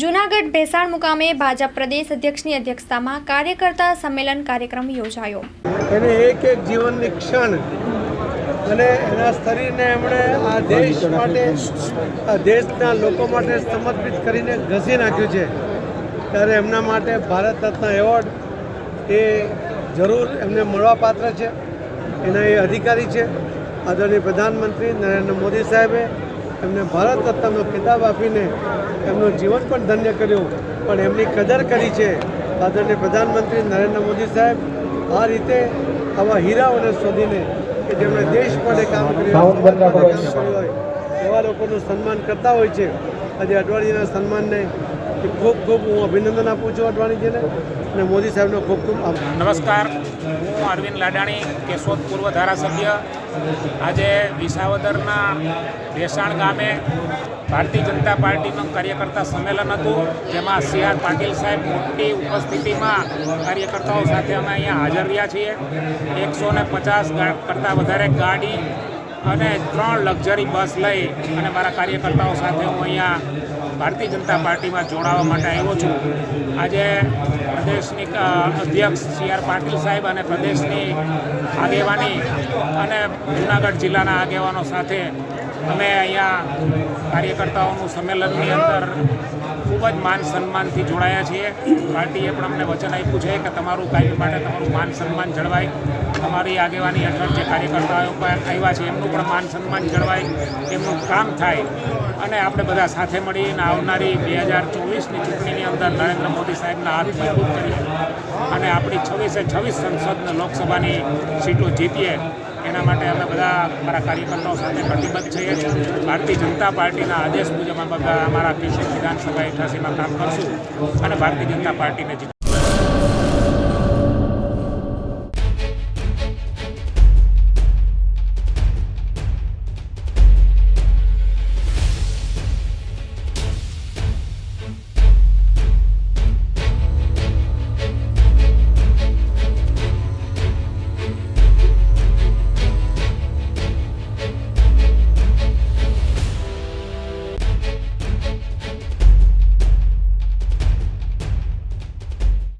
જૂનાગઢ ભેસાણ મુકામે ભાજપ પ્રદેશ અધ્યક્ષની અધ્યક્ષતામાં કાર્યકર્તા સંમેલન કાર્યક્રમ યોજાયો. એને એક એક જીવનની ક્ષણ અને એના શરીરને એમણે આ દેશ માટે, આ દેશના લોકો માટે સમર્પિત કરીને ઘસી નાખ્યું છે. ત્યારે એમના માટે ભારત રત્ન એવોર્ડ એ જરૂર એમને મળવાપાત્ર છે. એના એ અધિકારી છે. આદરણીય પ્રધાનમંત્રી નરેન્દ્ર મોદી સાહેબે એમને ભારત રત્નનો ખિતાબ આપીને એમનું જીવન પણ ધન્ય કર્યું. પણ એમની કદર કરી છે. આદરણીય પ્રધાનમંત્રી નરેન્દ્ર મોદી સાહેબ આ રીતે આવા હીરાઓને શોધીને કે જેમણે દેશ માટે કામ કર્યું હોય, એવા લોકોનું સન્માન કરતા હોય છે. આજે અડવાણીના સન્માનને ખૂબ ખૂબ હું અભિનંદન આપું છું અડવાણીજીને. અને મોદી સાહેબનો ખૂબ ખૂબ આભાર. નમસ્કાર. હું અરવિંદ લાડાણી કેશોદ પૂર્વ ધારાસભ્ય આજે વિસાવદરના ભેસાણ ગામે ભારતીય જનતા પાર્ટીનું કાર્યકર્તા સંમેલન હતું, જેમાં સી આર પાટીલ સાહેબ મોટી ઉપસ્થિતિમાં કાર્યકર્તાઓ સાથે અમે અહીંયા હાજર રહ્યા છીએ. એકસો ને પચાસ કરતાં વધારે ગાડી અને ત્રણ લક્ઝરી બસ લઈ અને મારા કાર્યકર્તાઓ સાથે હું અહીંયા ભારતીય જનતા પાર્ટીમાં જોડાવા માટે આવ્યો છું. આજે પ્રદેશની અધ્યક્ષ સી આર પાટીલ સાહેબ અને પ્રદેશની આગેવાની અને જુનાગઢ જિલ્લાના આગેવાનો સાથે અમે અહીંયા કાર્યકર્તાઓનું સંમેલનની અંદર ખૂબ જ માન સન્માનથી જોડાયા છીએ. પાર્ટીએ પણ અમને વચન આપ્યું છે કે તમારું કાયમી માટે તમારું માન સન્માન જળવાય. તમારી આગેવાની હેઠળ જે કાર્યકર્તાઓ આવ્યા છે, એમનું પણ માન સન્માન જળવાય, એમનું કામ થાય. અને આપણે બધા સાથે મળીને આવનારી બે હજાર ચોવીસની ચૂંટણીની અંદર નરેન્દ્ર મોદી સાહેબના હાથ મજબૂત કરીએ. અને આપણી છવ્વીસે છવ્વીસ સંસદને લોકસભાની સીટો જીતીએ, એના માટે અમે બધા અમારા કાર્યકર્તાઓ સાથે કટિબદ્ધ છીએ. ભારતીય જનતા પાર્ટીના આદેશ મુજબ અમે બધા અમારા કેશોદ વિધાનસભા એઠાસીમાં કામ કરશું અને ભારતીય જનતા પાર્ટીને